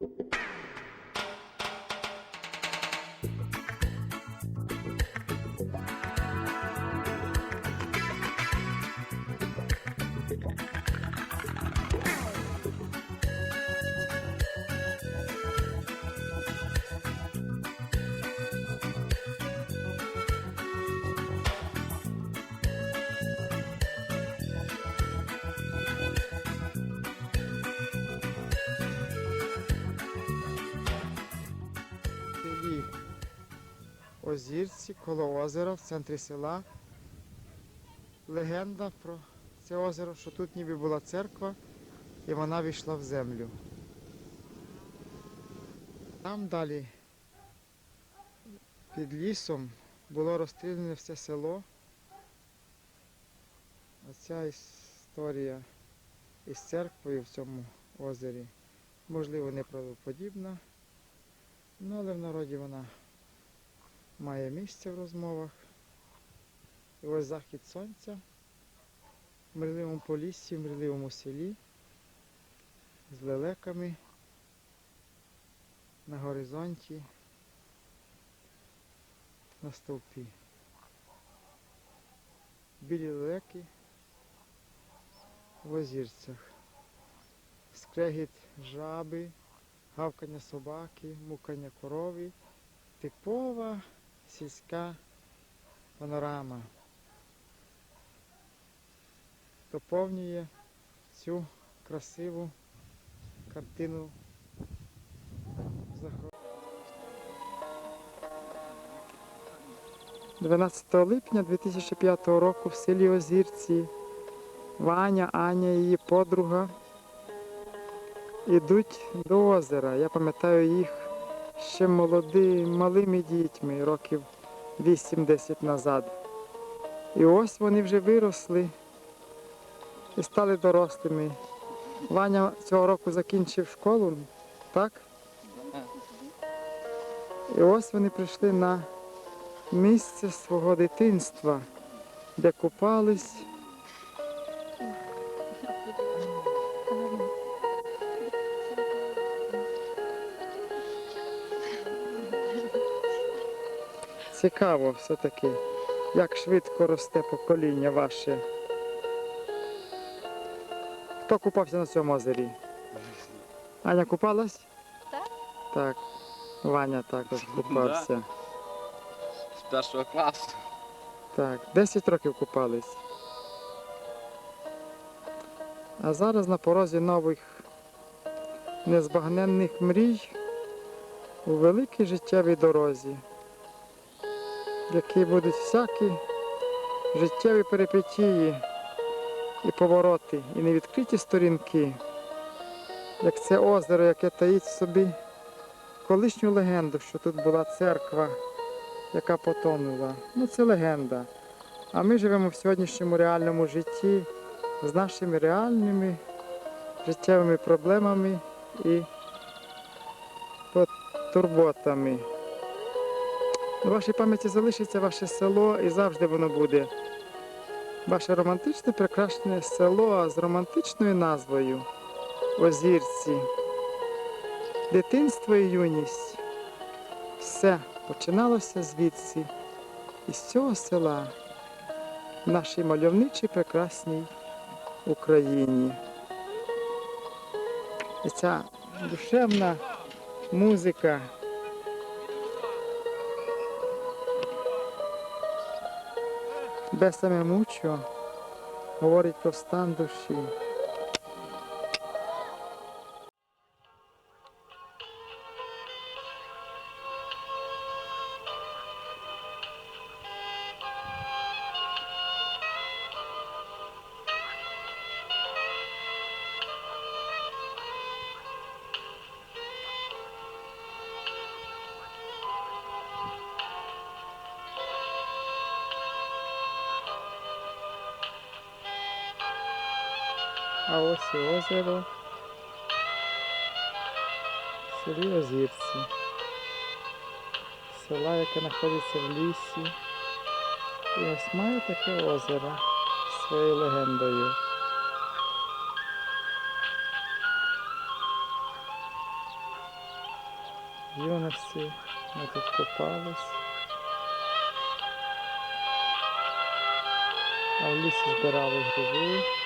селі Озірці коло озера в центрі села. Легенда про це озеро, що тут ніби була церква і вона війшла в землю. Там далі під лісом було розстріляне все село. Оця історія із церквою в цьому озері, можливо, неправдоподібна. Ну, але в народі вона має місце в розмовах. І ось захід сонця в мирливому поліссі, в мирливому селі з лелеками на горизонті на стовпі. Білі лелеки в озірцях. Скрегіт жаби гавкання собаки, мукання корови. Типова сільська панорама. Доповнює цю красиву картину захоплення. 12 липня 2005 року в селі Озірці Ваня, Аня, її подруга ідуть до озера. Я пам'ятаю їх ще молоді, малими дітьми, років 8-10 назад. І ось вони вже виросли і стали дорослими. Ваня цього року закінчив школу, так? І ось вони прийшли на місце свого дитинства, де купались. Цікаво все-таки, як швидко росте покоління ваше. Хто купався на цьому озері? Аня купалась? Так. Так. Ваня також купався. З першого класу. Так, 10 років купались. А зараз на порозі нових незбагненних мрій у великій життєвій дорозі, в якій будуть всякі життєві перипетії і повороти, і невідкриті сторінки, як це озеро, яке таїть в собі колишню легенду, що тут була церква яка потонула. Ну це легенда. А ми живемо в сьогоднішньому реальному житті з нашими реальними життєвими проблемами і турботами. У вашій пам'яті залишиться ваше село і завжди воно буде. Ваше романтичне прекрасне село з романтичною назвою Озірці. Дитинство і юність. Все починалося звідси, із цього села, в нашій мальовничій прекрасній Україні. І ця душевна музика. Бесаме мучо говорить про стан. А ось і озеро в селі Озірці. Села, яке знаходиться в лісі. І ось має таке озеро своєю легендою. В юності ми тут копались. А в лісі збирали гриби.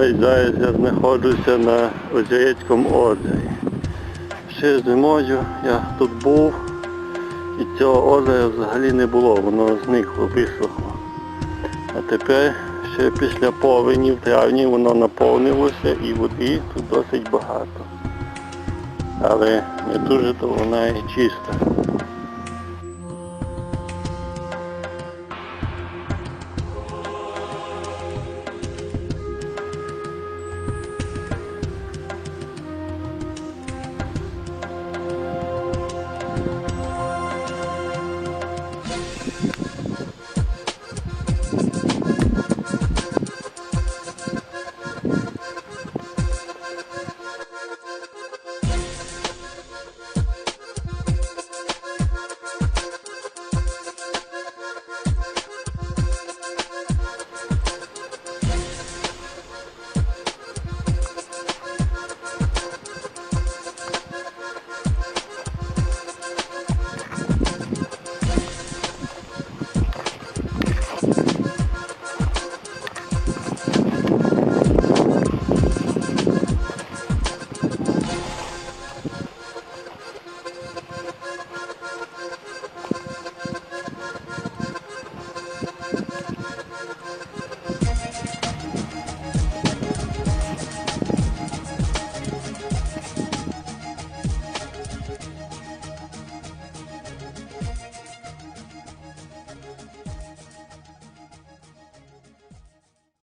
Ось зараз я знаходжуся на Озерецькому озері. Ще зимою я тут був і цього озера взагалі не було, воно зникло, висохло. А тепер ще після повені в травні воно наповнилося і води тут досить багато. Але не дуже то вона і чиста.